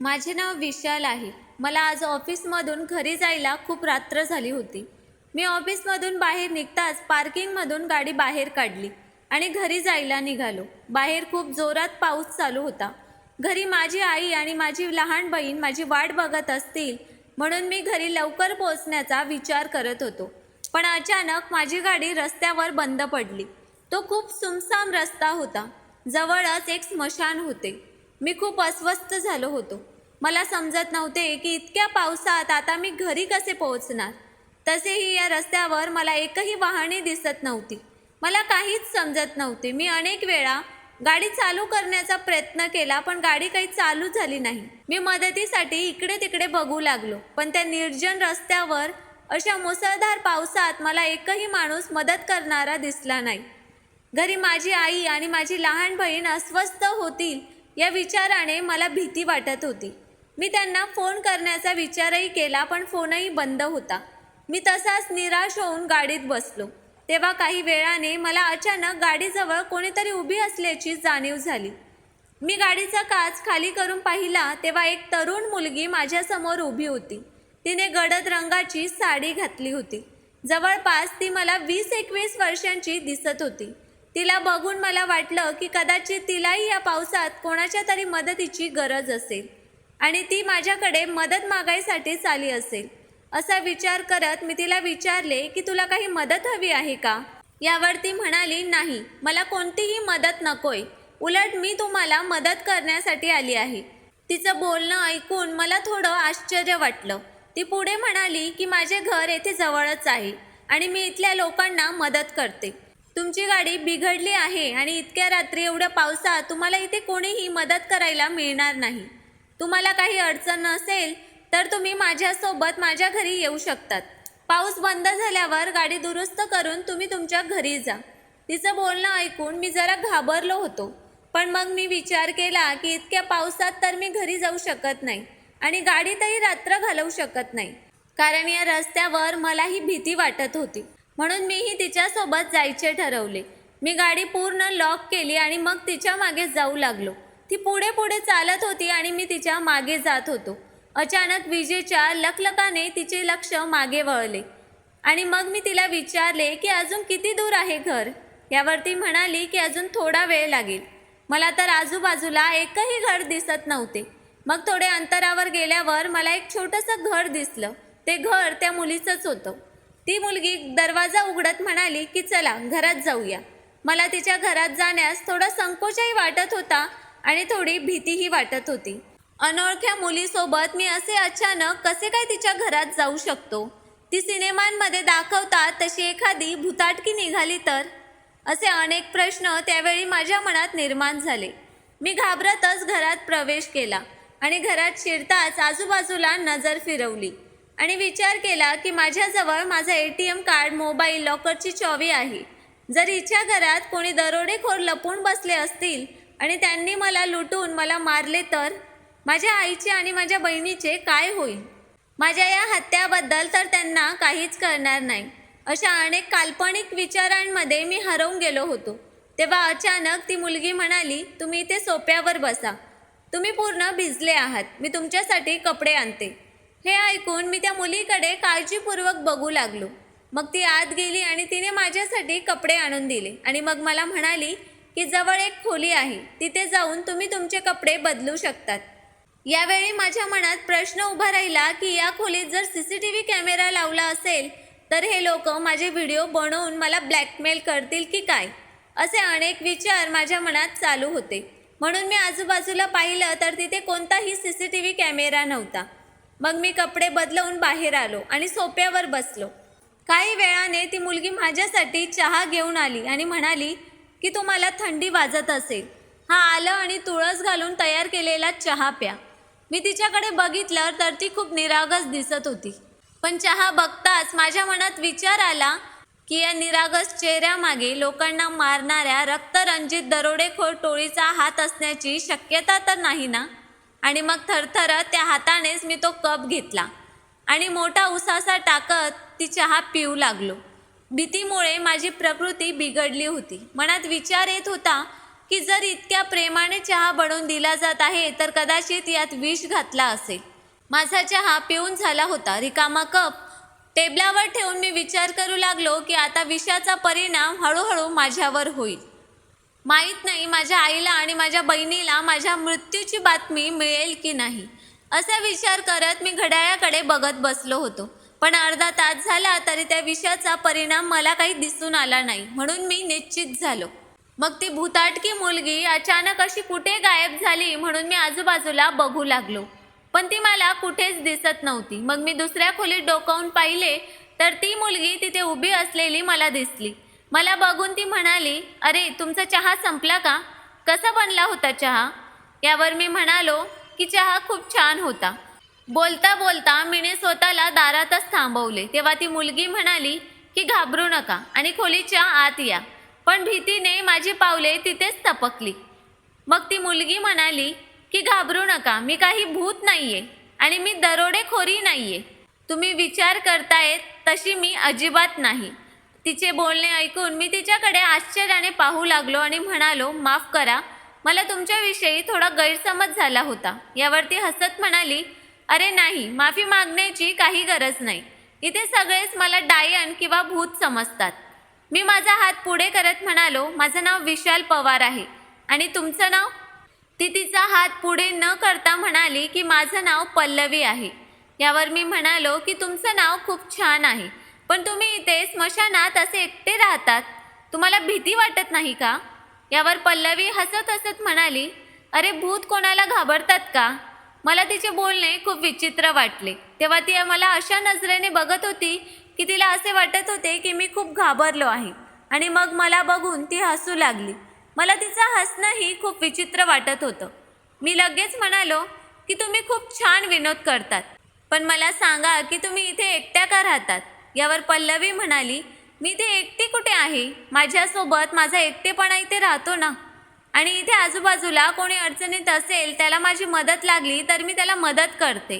माझे नाव विशाल आहे. मला आज ऑफिसमधून घरी जायला खूप रात्र झाली होती. मी ऑफिसमधून बाहेर निघताच पार्किंगमधून गाडी बाहेर काढली आणि घरी जायला निघालो. बाहेर खूप जोरात पाऊस चालू होता. घरी माझी आई आणि माझी लहान बहीण माझी वाट बघत असतील म्हणून मी घरी लवकर पोहोचण्याचा विचार करत होतो. पण अचानक माझी गाडी रस्त्यावर बंद पडली. तो खूप सुमसाम रस्ता होता. जवळच एक स्मशान होते. मी खूप अस्वस्थ झालो होतो. मला समजत नव्हते की इतक्या पावसात आता मी घरी कसे पोहोचणार. तसेही या रस्त्यावर मला एकही वाहने दिसत नव्हती. मला काहीच समजत नव्हते. मी अनेक वेळा गाडी चालू करण्याचा प्रयत्न केला पण गाडी काही चालू झाली नाही. मी मदतीसाठी इकडे तिकडे बघू लागलो पण त्या निर्जन रस्त्यावर अशा मुसळधार पावसात मला एकही माणूस मदत करणारा दिसला नाही. घरी माझी आई आणि माझी लहान बहीण अस्वस्थ होतील या विचाराने मला भीती वाटत होती. मी त्यांना फोन करण्याचा विचारही केला पण फोनही बंद होता. मी तसाच निराश होऊन गाडीत बसलो. तेव्हा काही वेळाने मला अचानक गाडीजवळ कोणीतरी उभी असल्याची जाणीव झाली. मी गाडीचा काच खाली करून पाहिला तेव्हा एक तरुण मुलगी माझ्यासमोर उभी होती. तिने गडद रंगाची साडी घातली होती. जवळपास ती मला वीस एकवीस वर्षांची दिसत होती. तिला बघून मला वाटलं की कदाचित तिलाही या पावसात कोणाच्या तरी मदतीची गरज असेल आणि ती माझ्याकडे मदत मागायसाठीच आली असेल. असा विचार करत मी तिला विचारले की तुला काही मदत हवी आहे का? यावर ती म्हणाली नाही मला कोणतीही मदत नकोय. उलट मी तुम्हाला मदत करण्यासाठी आली आहे. तिचं बोलणं ऐकून मला थोडं आश्चर्य वाटलं. ती पुढे म्हणाली की माझे घर येथे जवळच आहे आणि मी इथल्या लोकांना मदत करते. तुमची गाडी बिघडली आहे आणि इतक्या रात्री एवढ्या पावसात तुम्हाला इथे कोणीही मदत करायला मिळणार नाही. तुम्हाला काही अडचण नसेल तर तुम्ही माझ्यासोबत माझ्या घरी येऊ शकतात. पाऊस बंद झाल्यावर गाडी दुरुस्त करून तुम्ही तुमच्या घरी जा. तिचं बोलणं ऐकून मी जरा घाबरलो होतो. पण मग मी विचार केला की इतक्या पावसात तर मी घरी जाऊ शकत नाही आणि गाडीतही रात्र घालवू शकत नाही. कारण या रस्त्यावर मलाही भीती वाटत होती. म्हणून मीही तिच्यासोबत जायचे ठरवले. मी गाडी पूर्ण लॉक केली आणि मग तिच्यामागे जाऊ लागलो. ती पुढे पुढे चालत होती आणि मी तिच्यामागे जात होतो. अचानक विजेच्या लकलकाने तिचे लक्ष मागे वळले आणि मग मी तिला विचारले की अजून किती दूर आहे घर? यावर ती म्हणाली की अजून थोडा वेळ लागेल. मला तर आजूबाजूला एकही घर दिसत नव्हते. मग थोडे अंतरावर गेल्यावर मला एक छोटंसं घर दिसलं. ते घर त्या मुलीचंच होतं. ती मुलगी दरवाजा उघडत म्हणाली की चला घरात जाऊया. मला तिच्या घरात जाण्यास थोडा संकोचही वाटत होता आणि थोडी भीतीही वाटत होती. अनोळख्या मुलीसोबत मी असे अचानक कसे काय तिच्या घरात जाऊ शकतो? ती सिनेमांमध्ये दाखवतात तशी एखादी भुताटकी निघाली तर? असे अनेक प्रश्न त्यावेळी माझ्या मनात निर्माण झाले. मी घाबरतच घरात प्रवेश केला आणि घरात शिरताच आजूबाजूला नजर फिरवली. आणि विचार केला की माझ्याजवळ माझा A T M card mobile लॉकरची चावी आहे. जर हिच्या घरात कोणी दरोडेखोर लपून बसले असतील आणि त्यांनी मला लुटून मला मारले तर? माझ्या आईचे आणि माझ्या बहिणीचे काय होईल? माझ्या या हत्याबद्दल तर त्यांना काहीच करणार नाही. अशा अनेक काल्पनिक विचारांमध्ये मी हरवून गेलो होतो. तेव्हा अचानक ती मुलगी म्हणाली तुम्ही इथे सोप्यावर बसा. तुम्ही पूर्ण भिजले आहात. मी तुमच्यासाठी कपडे आणते. हे ऐकून मी त्या मुलीकडे काळजीपूर्वक बघू लागलो. मग ती आत गेली आणि तिने माझ्यासाठी कपडे आणून दिले आणि मग मला म्हणाली की जवळ एक खोली आहे तिथे जाऊन तुम्ही तुमचे कपडे बदलू शकतात. यावेळी माझ्या मनात प्रश्न उभा राहिला की या खोलीत जर C C T V camera लावला असेल तर हे लोक माझे व्हिडिओ बनवून मला ब्लॅकमेल करतील की काय? असे अनेक विचार माझ्या मनात चालू होते. म्हणून मी आजूबाजूला पाहिलं तर तिथे कोणताही C C T V camera नव्हता. मग मी कपडे बदलवून बाहेर आलो आणि सोप्यावर बसलो. काही वेळाने ती मुलगी माझ्यासाठी चहा घेऊन आली आणि म्हणाली की तुम्हाला थंडी वाजत असेल. हा आलं आणि तुळस घालून तयार केलेला चहा प्या. मी तिच्याकडे बघितलं तर ती खूप निरागस दिसत होती. पण चहा बघताच माझ्या मनात विचार आला की या निरागस चेहऱ्यामागे लोकांना मारणाऱ्या रक्तरंजित दरोडेखोर टोळीचा हात असण्याची शक्यता तर नाही ना? आणि मग थरथरत त्या हातानेच मी तो कप घेतला. आणि मोठा उसासा टाकत ती चहा पिऊ लागलो. भीतीमुळे माझी प्रकृती बिघडली होती. मनात विचार येत होता की जर इतक्या प्रेमाने चहा बनवून दिला जात आहे तर कदाचित यात विष घातला असेल. माझा चहा पिऊन झाला होता. रिकामा कप. टेबलावर ठेवून मी विचार करू लागलो की आता विषाचा परिणाम हळूहळू माझ्यावर होईल. माहीत नाही माझ्या आईला आणि माझ्या बहिणीला माझ्या मृत्यूची बातमी मिळेल की नाही. असा विचार करत मी घड्याळाकडे बघत बसलो होतो. पण अर्धा तास झाला तरी त्या विषयाचा परिणाम मला काही दिसून आला नाही म्हणून मी निश्चित झालो. मग ती भूताटकी मुलगी अचानक अशी कुठे गायब झाली म्हणून मी आजूबाजूला बघू लागलो. पण ती मला कुठेच दिसत नव्हती. मग मी दुसऱ्या खोलीत डोकावून पाहिले तर ती मुलगी तिथे उभी असलेली मला दिसली. मला बघून ती म्हणाली अरे तुमचा चहा संपला का? कसा बनला होता चहा? यावर मी म्हणालो की चहा खूप छान होता. बोलता बोलता मीने स्वतःला दारातच थांबवले. तेव्हा ती मुलगी म्हणाली की घाबरू नका आणि खोलीच्या आत या. पण भीतीने माझी पावले तिथेच तपकली. मग ती मुलगी म्हणाली की घाबरू नका मी काही भूत नाही आहे आणि मी दरोडेखोरी नाही आहे तुम्ही विचार करतायत तशी मी अजिबात नाही. तिचे बोलणे ऐकून मी तिच्याकडे आश्चर्याने पाहू लागलो आणि म्हणालो माफ करा. मला तुमच्याविषयी थोडा गैरसमज झाला होता. यावरती हसत म्हणाली अरे नाही माफी मागण्याची काही गरज नाही. इथे सगळेच मला डायन किंवा भूत समजतात. मी माझा हात पुढे करत म्हणालो माझं नाव विशाल पवार आहे. आणि तुमचं नाव? ती तिचा हात पुढे न करता म्हणाली की माझं नाव पल्लवी आहे. यावर मी म्हणालो की तुमचं नाव खूप छान आहे. पण तुम्ही इथे स्मशानात असे एकटे राहतात. तुम्हाला भीती वाटत नाही का? यावर पल्लवी हसत हसत म्हणाली अरे भूत कोणाला घाबरतात का? मला तिचे बोलणे खूप विचित्र वाटले. तेव्हा ती मला अशा नजरेने बघत होती की तिला असे वाटत होते की मी खूप घाबरलो आहे. आणि मग मला बघून ती हसू लागली. मला तिचं हसणंही खूप विचित्र वाटत होतं. मी लगेच म्हणालो की तुम्ही खूप छान विनोद करतात. पण मला सांगा की तुम्ही इथे एकट्या का राहतात? यावर पल्लवी म्हणाली मी इथे एकटी कुठे आहे? माझ्यासोबत माझा एकटेपणा इथे राहतो ना? आणि इथे आजूबाजूला कोणी अडचणीत असेल त्याला माझी मदत लागली तर मी त्याला मदत करते.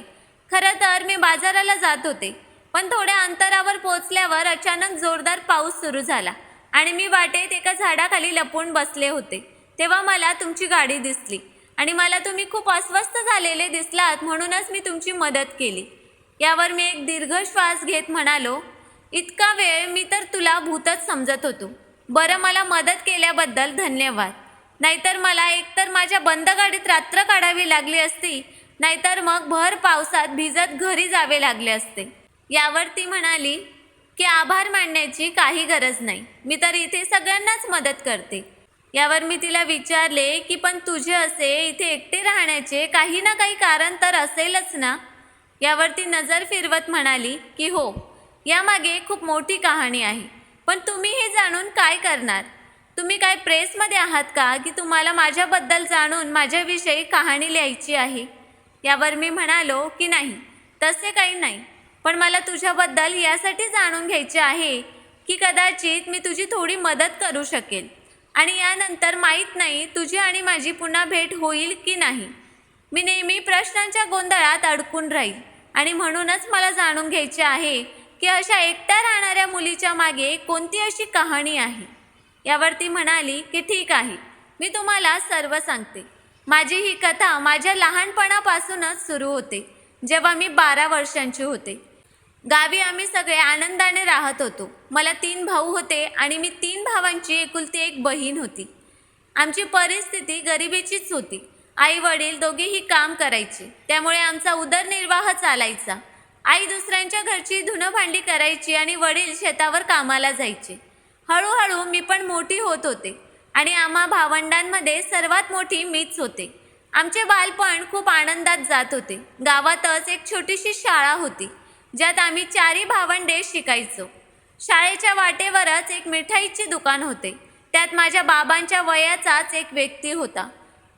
खरं तर मी बाजाराला जात होते पण थोड्या अंतरावर पोचल्यावर अचानक जोरदार पाऊस सुरू झाला आणि मी वाटेत एका झाडाखाली लपून बसले होते. तेव्हा मला तुमची गाडी दिसली आणि मला तुम्ही खूप अस्वस्थ झालेले दिसलात म्हणूनच मी तुमची मदत केली. यावर मी एक दीर्घ श्वास घेत म्हणालो इतका वेळ मी तर तुला भूतच समजत होतो. बरं मला मदत केल्याबद्दल धन्यवाद. नाहीतर मला एकतर माझ्या बंद गाडीत रात्र काढावी लागली असती नाहीतर मग भर पावसात भिजत घरी जावे लागले असते. यावर ती म्हणाली की आभार मानण्याची काही गरज नाही. मी तर इथे सगळ्यांनाच मदत करते. यावर मी तिला विचारले की पण तुझे असे इथे एकटे राहण्याचे काही ना काही कारण तर असेलच ना? यावर ती नजर फिरवत म्हणाली की हो यामागे खूप मोठी कहाणी आहे. पण तुम्ही हे जाणून काय करणार? तुम्ही काय प्रेसमध्ये आहात का की तुम्हाला माझ्याबद्दल जाणून माझ्याविषयी कहाणी लिहायची आहे? यावर मी म्हणालो की नाही तसे काही नाही. पण मला तुझ्याबद्दल यासाठी जाणून घ्यायचे आहे की कदाचित मी तुझी थोडी मदत करू शकेल आणि यानंतर माहीत नाही तुझी आणि माझी पुन्हा भेट होईल की नाही. मी नेहमी प्रश्नांच्या गोंधळात अडकून राहील. आणि म्हणूनच मला जाणून घ्यायचे आहे की अशा एकट्या राहणाऱ्या मुलीच्या मागे कोणती अशी कहाणी आहे? यावर ती म्हणाली की ठीक आहे मी तुम्हाला सर्व सांगते. माझी ही कथा माझ्या लहानपणापासूनच सुरू होते जेव्हा मी बारा वर्षांची होते. गावी आम्ही सगळे आनंदाने राहत होतो. मला तीन भाऊ होते आणि मी तीन भावांची एकुलती एक बहीण होती. आमची परिस्थिती गरिबीचीच होती. आई वडील दोघेही काम करायचे. त्यामुळे आमचा उदरनिर्वाह चालायचा. आई दुसऱ्यांच्या घरची धुणं भांडी करायची आणि वडील शेतावर कामाला जायचे. हळूहळू मी पण मोठी होत होते आणि आम्हा भावंडांमध्ये सर्वात मोठी मीच होते. आमचे बालपण खूप आनंदात जात होते. गावातच एक छोटीशी शाळा होती ज्यात आम्ही चारी भावंडे शिकायचो. शाळेच्या वाटेवरच एक मिठाईचे दुकान होते. त्यात माझ्या बाबांच्या वयाचाच एक व्यक्ती होता.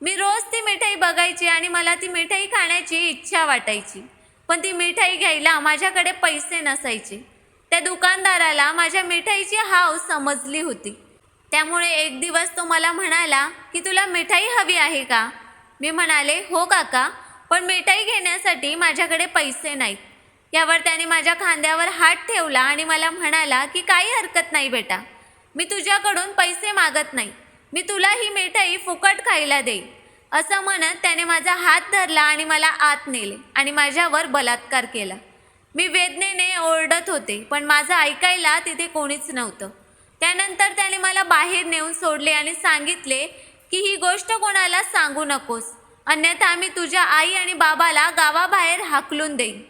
मी रोज ती मिठाई बघायची आणि मला ती मिठाई खाण्याची इच्छा वाटायची. पण ती मिठाई घ्यायला माझ्याकडे पैसे नसायचे. त्या दुकानदाराला माझ्या मिठाईची हाव समजली होती. त्यामुळे एक दिवस तो मला म्हणाला की तुला मिठाई हवी आहे का? मी म्हणाले हो काका पण मिठाई घेण्यासाठी माझ्याकडे पैसे नाहीत. यावर त्याने माझ्या खांद्यावर हात ठेवला आणि मला म्हणाला की काही हरकत नाही बेटा. मी तुझ्याकडून पैसे मागत नाही. मी तुला ही मिठाई फुकट खायला देईन. असं म्हणत त्याने माझा हात धरला आणि मला आत नेले आणि माझ्यावर बलात्कार केला. मी वेदनेने ओरडत होते पण माझं ऐकायला तिथे कोणीच नव्हतं. त्यानंतर त्याने मला बाहेर नेऊन सोडले आणि सांगितले की ही गोष्ट कोणाला सांगू नकोस. अन्यथा मी तुझ्या आई आणि बाबाला गावाबाहेर हाकलून देईन.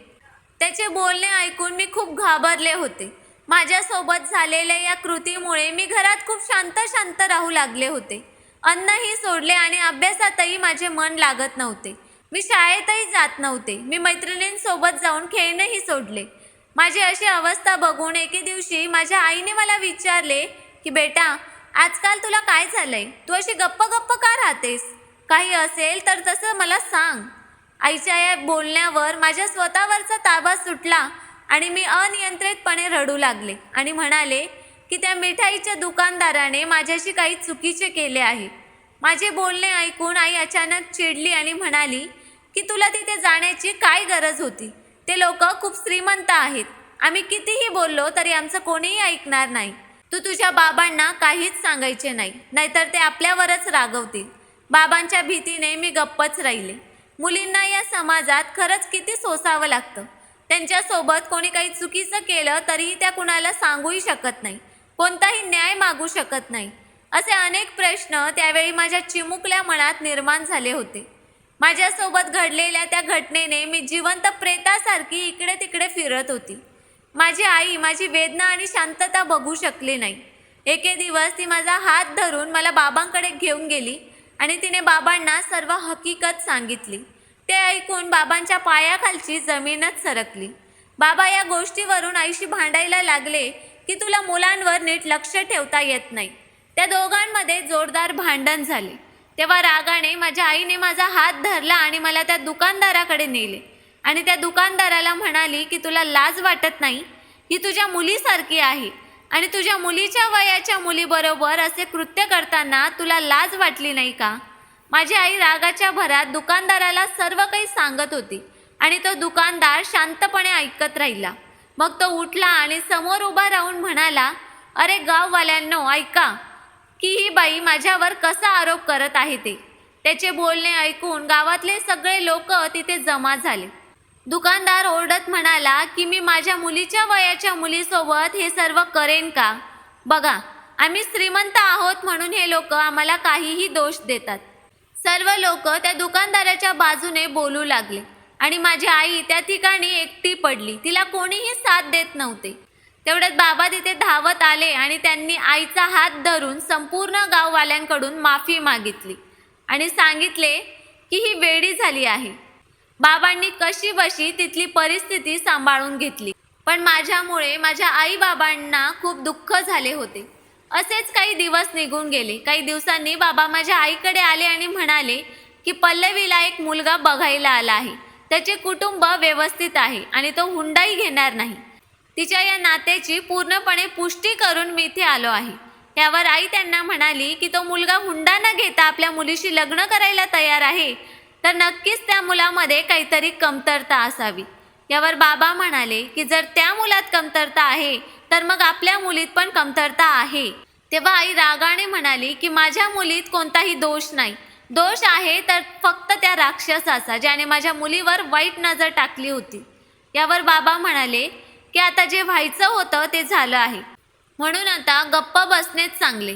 त्याचे बोलणे ऐकून मी खूप घाबरले होते. माझ्यासोबत झालेल्या या कृतीमुळे मी घरात खूप शांत शांत राहू लागले होते. अन्नही सोडले आणि अभ्यासातही माझे मन लागत नव्हते. मी शाळेतही जात नव्हते. मी मैत्रिणींसोबत जाऊन खेळणंही सोडले. माझी अशी अवस्था बघून एके दिवशी माझ्या आईने मला विचारले की बेटा आजकाल तुला काय झालंय? तू अशी गप्प गप्प का राहतेस? काही असेल तर तसं मला सांग. आईच्या या बोलण्यावर माझ्या स्वतःवरचा ताबा सुटला आणि मी अनियंत्रितपणे रडू लागले आणि म्हणाले की त्या मिठाईच्या दुकानदाराने माझ्याशी काही चुकीचे केले आहे. माझे बोलणे ऐकून आई अचानक चिडली आणि म्हणाली की तुला तिथे जाण्याची काय गरज होती? ते लोक खूप श्रीमंत आहेत. आम्ही कितीही बोललो तरी आमचं कोणीही ऐकणार नाही. तू तुझ्या बाबांना काहीच सांगायचे नाही नाहीतर ते आपल्यावरच रागवतील. बाबांच्या भीतीने मी गप्पच राहिले. मुलींना या समाजात खरंच किती सोसावं लागतं? त्यांच्यासोबत कोणी काही चुकीचं केलं तरीही त्या कुणाला सांगूही शकत नाही. कोणताही न्याय मागू शकत नाही. असे अनेक प्रश्न त्यावेळी माझ्या चिमुकल्या मनात निर्माण झाले होते. माझ्यासोबत घडलेल्या त्या घटनेने मी जिवंत प्रेतासारखी इकडे तिकडे फिरत होती. माझी आई माझी वेदना आणि शांतता बघू शकली नाही. एके दिवस ती माझा हात धरून मला बाबांकडे घेऊन गेली आणि तिने बाबांना सर्व हकीकत सांगितली. ते ऐकून बाबांच्या पायाखालची जमीनच सरकली. बाबा या गोष्टीवरून आईशी भांडायला लागले की तुला मुलांवर नीट लक्ष ठेवता येत नाही. त्या दोघांमध्ये जोरदार भांडण झाले. तेव्हा रागाने माझ्या आईने माझा हात धरला आणि मला त्या दुकानदाराकडे नेले. आणि त्या दुकानदाराला म्हणाली की तुला लाज वाटत नाही? ही तुझ्या मुलीसारखी आहे आणि तुझ्या मुलीच्या वयाच्या मुलीबरोबर असे कृत्य करताना तुला लाज वाटली नाही का? माझी आई रागाच्या भरात दुकानदाराला सर्व काही सांगत होती आणि तो दुकानदार शांतपणे ऐकत राहिला. मग तो उठला आणि समोर उभा राहून म्हणाला अरे गाववाल्यांनो ऐका की ही बाई माझ्यावर कसा आरोप करत आहे ते? त्याचे बोलणे ऐकून गावातले सगळे लोक तिथे जमा झाले. दुकानदार ओरडत म्हणाला की मी माझ्या मुलीच्या वयाच्या मुलीसोबत हे सर्व करेन का? बघा आम्ही श्रीमंत आहोत म्हणून हे लोक आम्हाला काहीही दोष देतात. सर्व लोक त्या दुकानदाराच्या बाजूने बोलू लागले. आणि माझी आई त्या ठिकाणी एकटी पडली. तिला कोणीही साथ देत नव्हते. तेवढ्यात बाबा तिथे धावत आले आणि त्यांनी आईचा हात धरून संपूर्ण गाववाल्यांकडून माफी मागितली आणि सांगितले की ही वेडी झाली आहे. बाबांनी कशी बशी तिथली परिस्थिती सांभाळून घेतली. पण माझ्यामुळे माझ्या आईबाबांना खूप दुःख झाले होते. असेच काही दिवस निघून गेले. काही दिवसांनी बाबा माझ्या आईकडे आले आणि म्हणाले की पल्लवीला एक मुलगा बघायला आला आहे. त्याचे कुटुंब व्यवस्थित आहे आणि तो हुंडाही घेणार नाही. तिच्या या नात्याची पूर्णपणे पुष्टी करून मी इथे आलो आहे. यावर आई त्यांना म्हणाली की तो मुलगा हुंडा न घेता आपल्या मुलीशी लग्न करायला तयार आहे तर नक्कीच त्या मुलामध्ये काहीतरी कमतरता असावी. यावर बाबा म्हणाले की जर त्या मुलात कमतरता आहे तर मग आपल्या मुलीत पण कमतरता आहे. तेव्हा आई रागाने म्हणाली की माझ्या मुलीत कोणताही दोष नाही. दोष आहे तर फक्त त्या राक्षसाचा ज्याने माझ्या मुलीवर वाईट नजर टाकली होती. यावर बाबा म्हणाले की आता जे व्हायचं होतं ते झालं आहे. म्हणून आता गप्प बसणेच चांगले.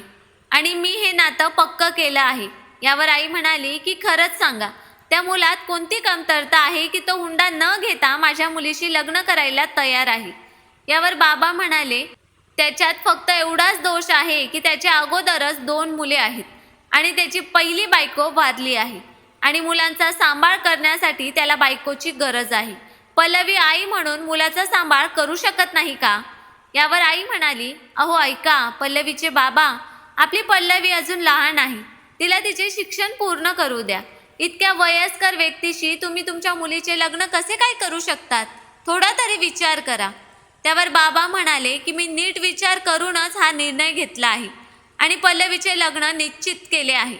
आणि मी हे नातं पक्क केलं आहे. यावर आई म्हणाली की खरंच सांगा त्या मुलात कोणती कमतरता आहे की तो हुंडा न घेता माझ्या मुलीशी लग्न करायला तयार आहे? यावर बाबा म्हणाले त्याच्यात फक्त एवढाच दोष आहे की त्याच्या अगोदरच दोन मुले आहेत आणि त्याची पहिली बायको वारली आहे आणि मुलांचा सांभाळ करण्यासाठी त्याला बायकोची गरज आहे. पल्लवी आई म्हणून मुलाचा सांभाळ करू शकत नाही का? यावर आई म्हणाली अहो ऐका पल्लवीचे बाबा आपली पल्लवी अजून लहान आहे. तिला तिचे शिक्षण पूर्ण करू द्या. इतक्या वयस्कर व्यक्तीशी तुम्ही तुमच्या मुलीचे लग्न कसे काय करू शकतात? थोडा तरी विचार करा. त्यावर बाबा म्हणाले की मी नीट विचार करूनच हा निर्णय घेतला आहे आणि पल्लवीचे लग्न निश्चित केले आहे.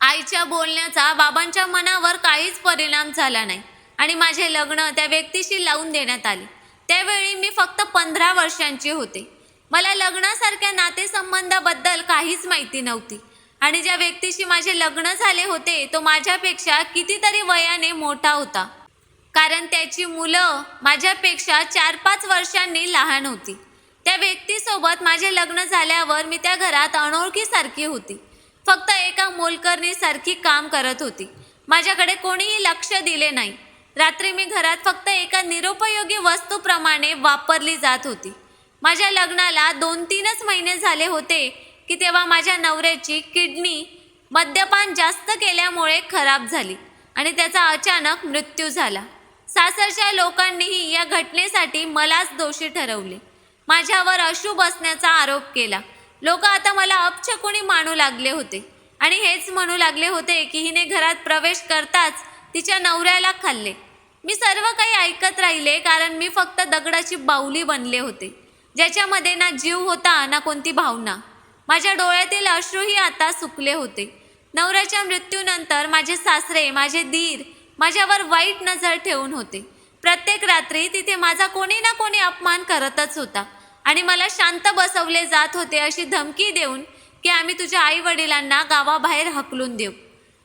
आईच्या बोलण्याचा बाबांच्या मनावर काहीच परिणाम झाला नाही आणि माझे लग्न त्या व्यक्तीशी लावून देण्यात आले. त्यावेळी मी फक्त पंधरा वर्षांची होते. मला लग्नासारख्या नातेसंबंधाबद्दल काहीच माहिती नव्हती आणि ज्या व्यक्तीशी माझे लग्न झाले होते तो माझ्यापेक्षा कितीतरी वयाने मोठा होता. कारण त्याची मुलं माझ्यापेक्षा चार पाच वर्षांनी लहान होती. त्या व्यक्तीसोबत माझे लग्न झाल्यावर मी त्या घरात अनोळखीसारखी होती. फक्त एका मोलकरणीसारखी काम करत होती. माझ्याकडे कोणीही लक्ष दिले नाही. रात्री मी घरात फक्त एका निरुपयोगी वस्तूप्रमाणे वापरली जात होती. माझ्या लग्नाला दोन तीनच महिने झाले होते की तेव्हा माझ्या नवऱ्याची किडनी मद्यपान जास्त केल्यामुळे खराब झाली आणि त्याचा अचानक मृत्यू झाला. सासरच्या लोकांनीही या घटनेसाठी मलाच दोषी ठरवले. माझ्यावर अशुभ असण्याचा आरोप केला. लोक आता मला अपछकुणी मानू लागले होते. आणि हेच म्हणू लागले होते की हिने घरात प्रवेश करताच तिच्या नवऱ्याला खाल्ले. मी सर्व काही ऐकत राहिले कारण मी फक्त दगडाची बाहुली बनले होते. ज्याच्यामध्ये ना जीव होता ना कोणती भावना. माझ्या डोळ्यातील अश्रूही आता सुकले होते. नवऱ्याच्या मृत्यूनंतर माझे सासरे माझे दीर माझ्यावर वाईट नजर ठेवून होते. प्रत्येक रात्री तिथे माझा कोणी ना कोणी अपमान करतच होता. आणि मला शांत बसवले जात होते अशी धमकी देऊन की आम्ही तुझ्या आई वडिलांना गावाबाहेर हकलून देऊ.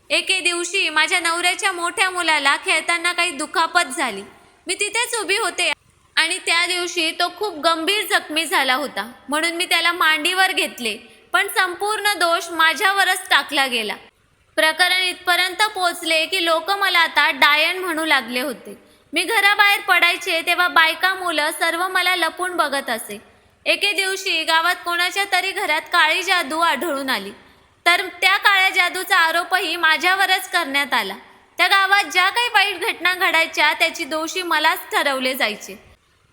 एके दिवशी माझ्या नवऱ्याच्या मोठ्या मुलाला खेळताना काही दुखापत झाली. मी तिथेच उभी होते आणि त्या दिवशी तो खूप गंभीर जखमी झाला होता. म्हणून मी त्याला मांडीवर घेतले पण संपूर्ण दोष माझ्यावरच टाकला गेला. प्रकरण इथपर्यंत पोचले की लोक मला आता डायन म्हणू लागले होते. मी घराबाहेर पडायचे तेव्हा बायका मुलं सर्व मला लपून बघत असे. एके दिवशी गावात कोणाच्या तरी घरात काळी जादू आढळून आली. तर त्या काळ्या जादूचा आरोपही माझ्यावरच करण्यात आला. त्या गावात ज्या काही वाईट घटना घडायच्या त्याची दोषी मलाच ठरवले जायचे.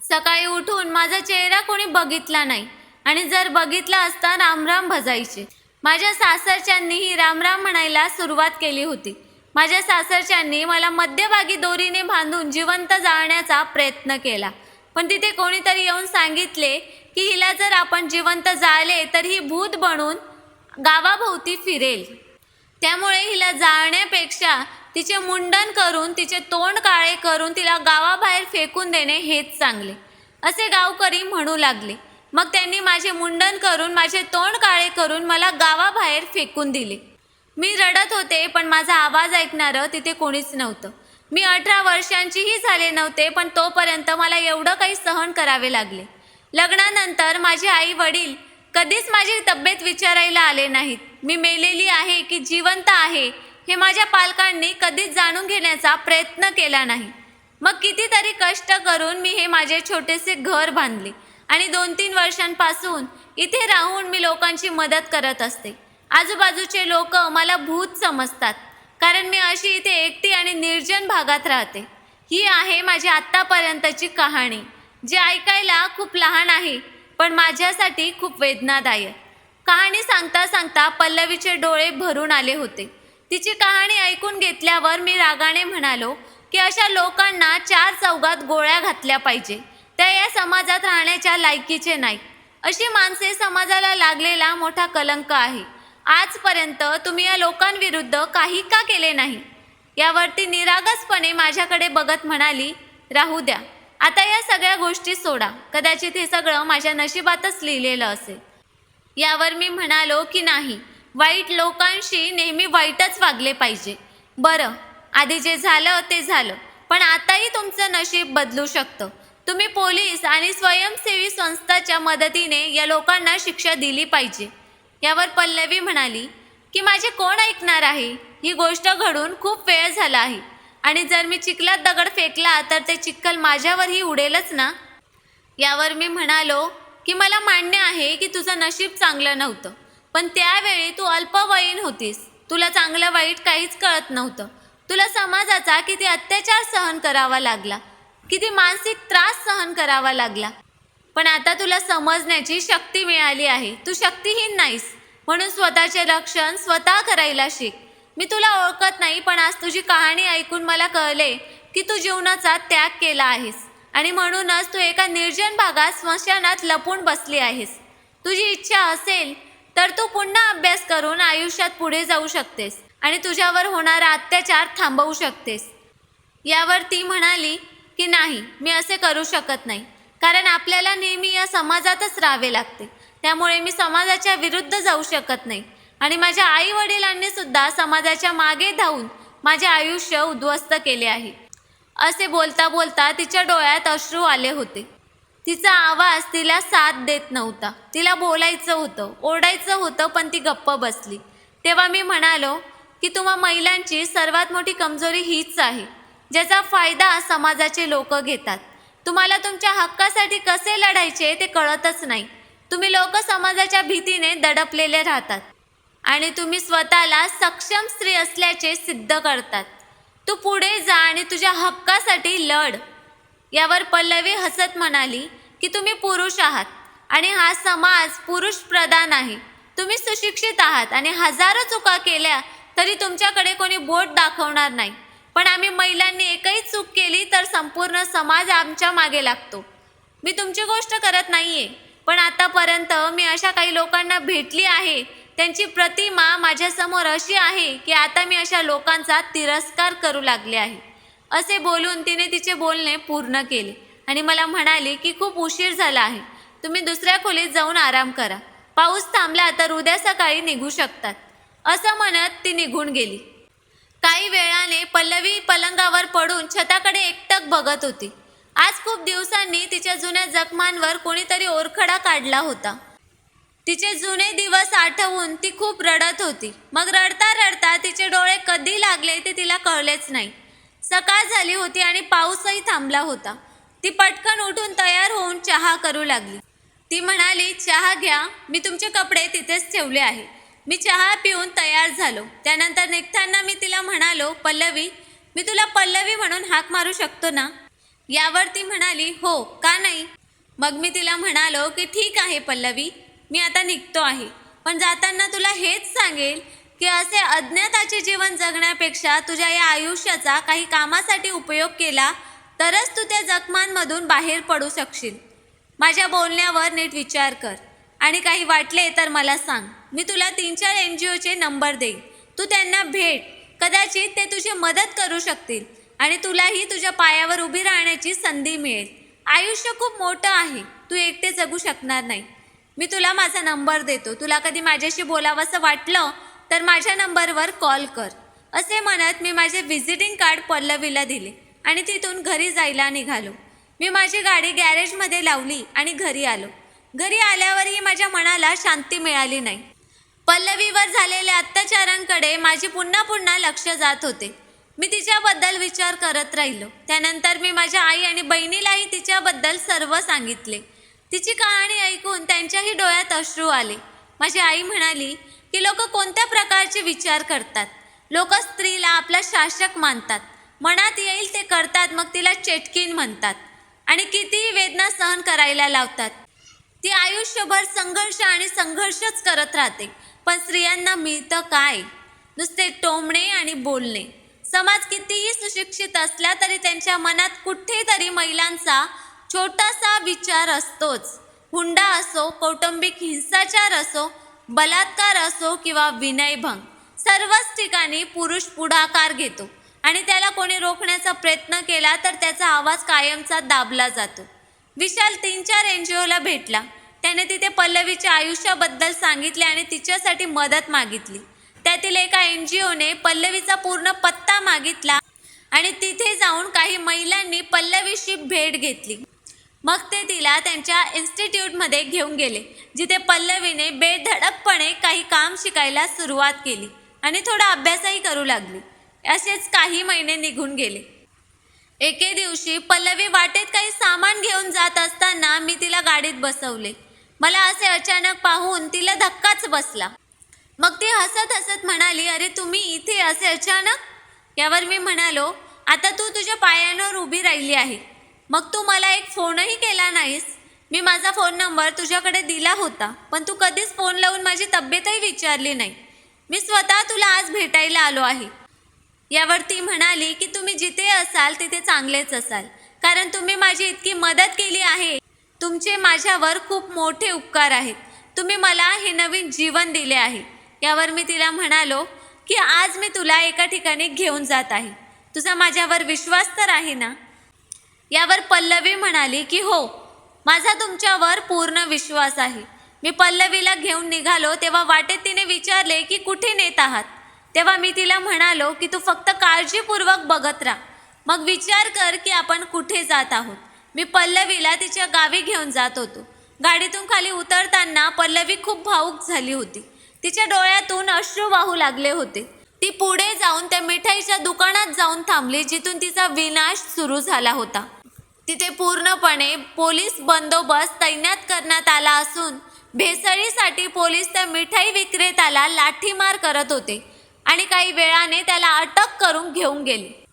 सकाळी उठून माझा चेहरा कोणी बघितला नाही आणि जर बघितला असता रामराम भजायचे. माझ्या सासरच्यांनीही रामराम म्हणायला सुरुवात केली होती. माझ्या सासरच्यांनी मला मध्यभागी दोरीने बांधून जिवंत जाळण्याचा प्रयत्न केला. पण तिथे कोणीतरी येऊन सांगितले की हिला जर आपण जिवंत जाळले तर ही भूत बनून गावाभोवती फिरेल. त्यामुळे हिला जाळण्यापेक्षा तिचे मुंडन करून तिचे तोंड काळे करून तिला गावाबाहेर फेकून देणे हेच चांगले असे गावकरी म्हणू लागले. मग त्यांनी माझे मुंडन करून माझे तोंड काळे करून मला गावाबाहेर फेकून दिले. मी रडत होते पण माझा आवाज ऐकणारं तिथे कोणीच नव्हतं. मी अठरा वर्षांचीही झाले नव्हते पण तोपर्यंत मला एवढं काही सहन करावे लागले. लग्नानंतर माझे आई वडील कधीच माझी तब्येत विचारायला आले नाहीत. मी मेलेली आहे की जिवंत आहे हे माझ्या पालकांनी कधीच जाणून घेण्याचा प्रयत्न केला नाही. मग कितीतरी कष्ट करून मी हे माझे छोटेसे घर बांधले. आणि दोन तीन वर्षांपासून इथे राहून मी लोकांची मदत करत असते. आजूबाजूचे लोक मला भूत समजतात कारण मी अशी इथे एकटी आणि निर्जन भागात राहते. ही आहे माझी आत्तापर्यंतची कहाणी जी ऐकायला खूप लहान आहे पण माझ्यासाठी खूप वेदनादायक. कहाणी सांगता सांगता पल्लवीचे डोळे भरून आले होते. तिची कहाणी ऐकून घेतल्यावर मी रागाने म्हणालो की अशा लोकांना चार चौघात गोळ्या घातल्या पाहिजे. त्या या समाजात राहण्याच्या लायकीचे नाही. अशी माणसे समाजाला लागलेला मोठा कलंक आहे. आजपर्यंत तुम्ही या लोकांविरुद्ध काही का केले नाही? यावरती निरागसपणे माझ्याकडे बघत म्हणाली राहू द्या. आता या सगळ्या गोष्टी सोडा. कदाचित हे सगळं माझ्या नशिबातच लिहिलेलं असेल. यावर मी म्हणालो की नाही. वाईट लोकांशी नेहमी वाईटच वागले पाहिजे. बरं आधी जे झालं ते झालं. पण आताही तुमचं नशीब बदलू शकतं. तुम्ही पोलीस आणि स्वयंसेवी संस्थाच्या मदतीने या लोकांना शिक्षा दिली पाहिजे. यावर पल्लवी म्हणाली की माझे कोण ऐकणार आहे? ही गोष्ट घडून खूप वेळ झाला आहे. आणि जर मी चिखलात दगड फेकला तर ते चिखल माझ्यावरही उडेलच ना? यावर मी म्हणालो की मला मान्य आहे की तुझं नशीब चांगलं नव्हतं पण त्यावेळी तू अल्पवयीन होतीस. तुला चांगलं वाईट काहीच कळत नव्हतं. तुला समाजाचा किती अत्याचार सहन करावा लागला. किती मानसिक त्रास सहन करावा लागला. पण आता तुला समजण्याची शक्ती मिळाली आहे. तू शक्तिहीन नाहीस. म्हणून स्वतःचे रक्षण स्वतः करायला शिक. मी तुला ओळखत नाही पण आज तुझी कहाणी ऐकून मला कळले की तू जीवनाचा त्याग केला आहेस. आणि म्हणूनच तू एका निर्जन भागात स्मशानात लपून बसली आहेस. तुझी इच्छा असेल तर तू पुन्हा अभ्यास करून आयुष्यात पुढे जाऊ शकतेस आणि तुझ्यावर होणारा अत्याचार थांबवू शकतेस. यावर ती म्हणाली की नाही मी असे करू शकत नाही. कारण आपल्याला नेहमी या समाजातच राहावे लागते. त्यामुळे मी समाजाच्या विरुद्ध जाऊ शकत नाही. आणि माझ्या आई वडिलांनी सुद्धा समाजाच्या मागे धावून माझे आयुष्य उद्ध्वस्त केले आहे. असे बोलता बोलता तिच्या डोळ्यात अश्रू आले होते. तिचा आवाज तिला साथ देत नव्हता. तिला बोलायचं होतं ओरडायचं होतं पण ती गप्प बसली. तेव्हा मी म्हणालो की तुम्हा महिलांची सर्वात मोठी कमजोरी हीच आहे. ज्याचा फायदा समाजाचे लोक घेतात. तुम्हाला तुमच्या हक्कासाठी कसे लढायचे ते कळतच नाही. तुम्ही लोक समाजाच्या भीतीने दडपलेले राहतात. आणि तुम्ही स्वतःला सक्षम स्त्री असल्याचे सिद्ध करतात. तू पुढे जा आणि तुझ्या हक्कासाठी लढ. यावर पल्लवी हसत म्हणाली की तुम्ही पुरुष आहात आणि हा समाज पुरुष प्रधान आहे. तुम्ही सुशिक्षित आहात आणि हजारो चुका केल्या तरी तुमच्याकडे कोणी बोट दाखवणार नाही. पण आम्ही महिलांनी एकही चूक केली तर संपूर्ण समाज आमच्या मागे लागतो. मी तुमची गोष्ट करत नाही आहे पण आतापर्यंत मी अशा काही लोकांना भेटली आहे त्यांची प्रतिमा माझ्यासमोर अशी आहे की आता मी अशा लोकांचा तिरस्कार करू लागले आहे. असे बोलून तिने तिचे बोलणे पूर्ण केले आणि मला म्हणाली की खूप उशीर झाला आहे. तुम्ही दुसऱ्या खोलीत जाऊन आराम करा. पाऊस थांबला तर उद्या सकाळी निघू शकतात. असं म्हणत ती निघून गेली. काही वेळाने पल्लवी पलंगावर पडून छताकडे एकटक बघत होती. आज खूप दिवसांनी तिच्या जुन्या जखमांवर कोणीतरी ओरखडा काढला होता. तिचे जुने दिवस आठवून ती खूप रडत होती. मग रडता रडता तिचे डोळे कधी लागले ते तिला कळलेच नाही. सकाळ झाली होती आणि पाऊसही थांबला होता. ती पटकन उठून तयार होऊन चहा करू लागली. ती म्हणाली चहा घ्या. मी तुमचे कपडे तिथेच ठेवले आहे. मी चहा पिऊन तयार झालो. त्यानंतर निघताना मी तिला म्हणालो पल्लवी मी तुला पल्लवी म्हणून हाक मारू शकतो ना? यावर ती म्हणाली हो का नाही? मग मी तिला म्हणालो की ठीक आहे पल्लवी मी आता निघतो आहे. पण जाताना तुला हेच सांगेल की असे अज्ञाताचे जीवन जगण्यापेक्षा तुझ्या या आयुष्याचा काही कामासाठी उपयोग केला तरच तू त्या जखमांमधून बाहेर पडू शकशील. माझ्या बोलण्यावर नीट विचार कर. आणि काही वाटले तर मला सांग. मी तुला तीन चार एन जी ओचे नंबर देईन. तू त्यांना भेट. कदाचित ते तुझी मदत करू शकतील आणि तुलाही तुझ्या पायावर उभी राहण्याची संधी मिळेल. आयुष्य खूप मोठं आहे. तू एकटे जगू शकणार नाही. मी तुला माझा नंबर देतो. तुला कधी माझ्याशी बोलावंसं वाटलं तर माझ्या नंबरवर कॉल कर. असे म्हणत मी माझे व्हिजिटिंग कार्ड पल्लवीला दिले आणि तिथून घरी जायला निघालो. मी माझी गाडी गॅरेजमध्ये लावली आणि घरी आलो. घरी आल्यावरही माझ्या मनाला शांती मिळाली नाही. पल्लवीवर झालेल्या अत्याचारांकडे माझी पुन्हा पुन्हा लक्ष जात होते. मी तिच्याबद्दल विचार करत राहिलो. त्यानंतर मी माझ्या आई आणि बहिणीलाही तिच्याबद्दल सर्व सांगितले. तिची कहाणी ऐकून त्यांच्याही डोळ्यात अश्रू आले. माझी आई म्हणाली की लोक कोणत्या प्रकारचे विचार करतात? लोक स्त्रीला आपला शासक मानतात. मनात येईल ते करतात मग तिला चेटकीन म्हणतात. आणि कितीही वेदना सहन करायला लावतात. ती आयुष्यभर संघर्ष आणि संघर्षच करत राहते. पण स्त्रियांना मिळतं काय? नुसते टोमणे आणि बोलणे. समाज कितीही सुशिक्षित असला तरी त्यांच्या मनात कुठेतरी महिलांचा छोटासा विचार असतोच. हुंडा असो कौटुंबिक हिंसाचार असो बलात्कार असो किंवा विनयभंग सर्वच ठिकाणी पुरुष पुढाकार घेतो. आणि त्याला कोणी रोखण्याचा प्रयत्न केला तर त्याचा आवाज कायमचा दाबला जातो. विशाल तीन चार एन जी ओला भेटला. त्याने तिथे पल्लवीच्या आयुष्याबद्दल सांगितले आणि तिच्यासाठी मदत मागितली. त्यातील एका एन जी ओने पल्लवीचा पूर्ण पत्ता मागितला आणि तिथे जाऊन काही महिलांनी पल्लवीशी भेट घेतली. मग ते तिला त्यांच्या इन्स्टिट्यूटमध्ये घेऊन गेले जिथे पल्लवीने बेधडकपणे काही काम शिकायला सुरुवात केली आणि थोडा अभ्यासही करू लागली. असेच काही महिने निघून गेले. एके दिवशी पल्लवी वाटेत काही सामान घेऊन जात असताना मी तिला गाडीत बसवले. मला असे अचानक पाहून तिला धक्काच बसला. मग ती हसत हसत म्हणाली अरे तुम्ही इथे असे अचानक? यावर मी म्हणालो आता तू तुझ्या पायांवर उभी राहिली आहे. मग तू मला एक फोनही केला नाहीस. मी माझा फोन नंबर तुझ्याकडे दिला होता पण तू कधीच फोन लावून माझी तब्येतही विचारली नाही. मी स्वतः तुला आज भेटायला आलो आहे. यावर ती म्हणाली की तुम्ही जिथे असाल तिथे चांगलेच असाल. कारण तुम्ही माझी इतकी मदत केली आहे. तुमचे माझ्यावर खूप मोठे उपकार आहेत. तुम्ही मला हे नवीन जीवन दिले आहे. यावर मी तिला म्हणालो की आज मी तुला एका ठिकाणी घेऊन जात आहे. तुझा माझ्यावर विश्वास तर आहे ना? यावर पल्लवी म्हणाली की हो माझा तुमच्यावर पूर्ण विश्वास आहे. मी पल्लवीला घेऊन निघालो तेव्हा वाटेत तिने विचारले की कुठे नेत आहात? तेव्हा मी तिला म्हणालो की तू फक्त काळजीपूर्वक बघत राहा. मग विचार कर की आपण कुठे जात आहोत. मी पल्लवीला तिच्या गावी घेऊन जात होतो. गाडीतून खाली उतरताना पल्लवी खूप भाऊक झाली होती. तिच्या डोळ्यातून अश्रू वाहू लागले होते. ती पुढे जाऊन त्या मिठाईच्या दुकानात जाऊन थांबली जिथून तिचा विनाश सुरू झाला होता. तिथे पूर्णपणे पोलीस बंदोबस्त तैनात करण्यात आला असून भेसळीसाठी पोलीस त्या मिठाई विक्रेत्याला लाठीमार करत होते आणि काही वेळाने त्याला अटक करून घेऊन गेले.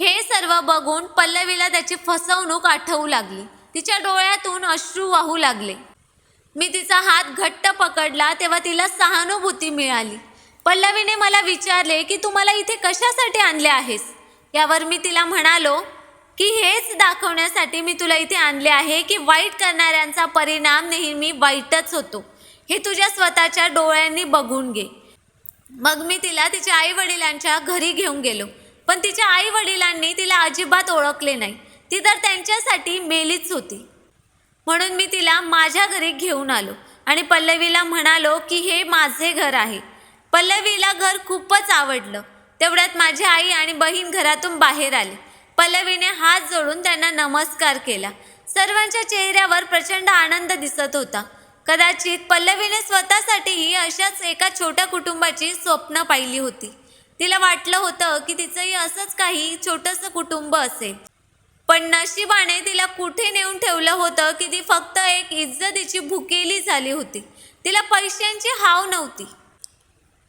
हे सर्व बघून पल्लवीला त्याची फसवणूक आठवू लागली. तिच्या डोळ्यातून अश्रू वाहू लागले. मी तिचा हात घट्ट पकडला तेव्हा तिला सहानुभूती मिळाली. पल्लवीने मला विचारले की तू मला इथे कशासाठी आणले आहेस? यावर मी तिला म्हणालो की हेच दाखवण्यासाठी मी तुला इथे आणले आहे की वाईट करणाऱ्यांचा परिणाम नेहमी वाईटच होतो. हे तुझ्या स्वतःच्या डोळ्यांनी बघून घे. मग मी तिला तिच्या आई वडिलांच्या घरी घेऊन गेलो. पण तिच्या आई वडिलांनी तिला अजिबात ओळखले नाही. ती तर त्यांच्यासाठी मेलीच होती. म्हणून मी तिला माझ्या घरी घेऊन आलो आणि पल्लवीला म्हणालो की हे माझे घर आहे. पल्लवीला घर खूपच आवडलं. तेवढ्यात माझी आई आणि बहीण घरातून बाहेर आली. पल्लवीने हात जोडून त्यांना नमस्कार केला. सर्वांच्या चेहऱ्यावर प्रचंड आनंद दिसत होता. कदाचित पल्लवीने स्वतःसाठीही अशाच एका छोट्या कुटुंबाची स्वप्न पाहिली होती. तिला वाटलं होतं की तिचंही असंच काही छोटंसं कुटुंब असेल. पण नशिबाने तिला कुठे नेऊन ठेवलं होतं की ती फक्त एक इज्जतीची भुकेली झाली होती. तिला पैशांची हाव नव्हती.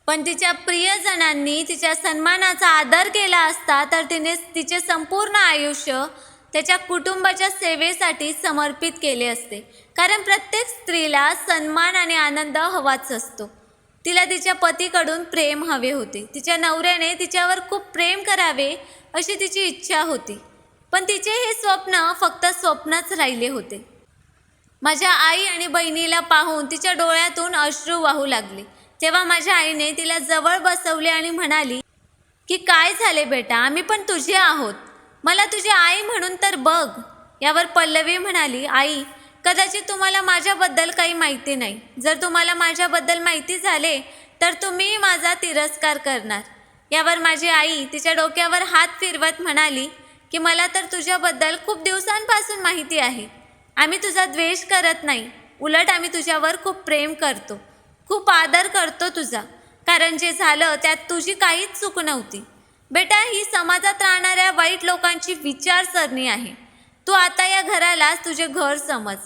पण तिच्या प्रियजनांनी तिच्या सन्मानाचा आदर केला असता तर तिने तिचे संपूर्ण आयुष्य त्याच्या कुटुंबाच्या सेवेसाठी समर्पित केले असते. कारण प्रत्येक स्त्रीला सन्मान आणि आनंद हवाच असतो. तिला तिच्या पतीकडून प्रेम हवे होते. तिच्या नवऱ्याने तिच्यावर खूप प्रेम करावे अशी तिची इच्छा होती. पण तिचे हे स्वप्न फक्त स्वप्नच राहिले होते. माझ्या आई आणि बहिणीला पाहून तिच्या डोळ्यातून अश्रू वाहू लागले. तेव्हा माझ्या आईने तिला जवळ बसवले आणि म्हणाली की काय झाले बेटा? आम्ही पण तुझे आहोत. मला तुझी आई म्हणून तर बघ. यावर पल्लवी म्हणाली आई कदाचित तुम्हाला माझ्याबद्दल काही माहिती नाही. जर तुम्हाला माझ्याबद्दल माहिती झाले तर तुम्ही माझा तिरस्कार करणार. यावर माझी आई तिच्या डोक्यावर हात फिरवत म्हणाली की मला तर तुझ्याबद्दल खूप दिवसांपासून माहिती आहे. आम्ही तुझा द्वेष करत नाही. उलट आम्ही तुझ्यावर खूप प्रेम करतो. खूप आदर करतो तुझा. कारण जे झालं त्यात तुझी काहीच चूक नव्हती. बेटा ही समाजात राहणाऱ्या वाईट लोकांची विचारसरणी आहे. तू आता या घरालाच तुझे घर समज.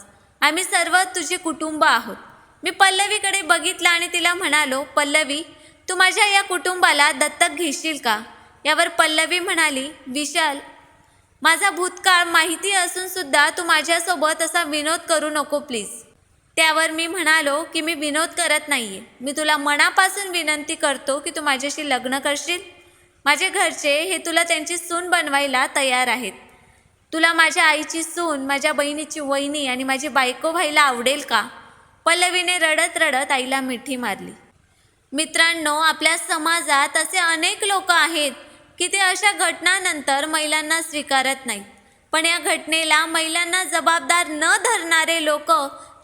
आम्ही सर्व तुझे कुटुंब आहोत. मी पल्लवीकडे बघितलं आणि तिला म्हणालो पल्लवी तू माझ्या या कुटुंबाला दत्तक घेशील का? यावर पल्लवी म्हणाली विशाल माझा भूतकाळ माहिती असूनसुद्धा तू माझ्यासोबत असा विनोद करू नको प्लीज. त्यावर मी म्हणालो की मी विनोद करत नाही आहे मी तुला मनापासून विनंती करतो की तू माझ्याशी लग्न करशील. माझे घरचे हे तुला त्यांची सून बनवायला तयार आहेत. तुला माझ्या आईची सून माझ्या बहिणीची वहिनी आणि माझी बायको व्हायला आवडेल का? पल्लवीने रडत रडत आईला मिठी मारली. मित्रांनो आपल्या समाजात असे अनेक लोक आहेत की ते अशा घटनानंतर महिलांना स्वीकारत नाहीत पण या घटनेला महिलांना जबाबदार न धरणारे लोक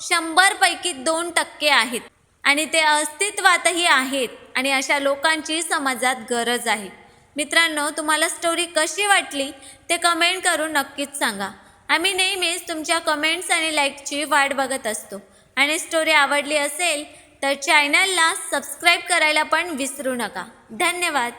शंभरपैकी दोन टक्के आहेत. आणि ते अस्तित्वातही आहेत आणि अशा लोकांची समाजात गरज आहे. मित्रांनो तुम्हाला स्टोरी कशी वाटली ते कमेंट करून नक्कीच सांगा. आम्ही नेहमीच तुमच्या कमेंट्स आणि लाईकची वाट बघत असतो. आणि स्टोरी आवडली असेल तर चॅनलला सबस्क्राईब करायला पण विसरू नका. धन्यवाद.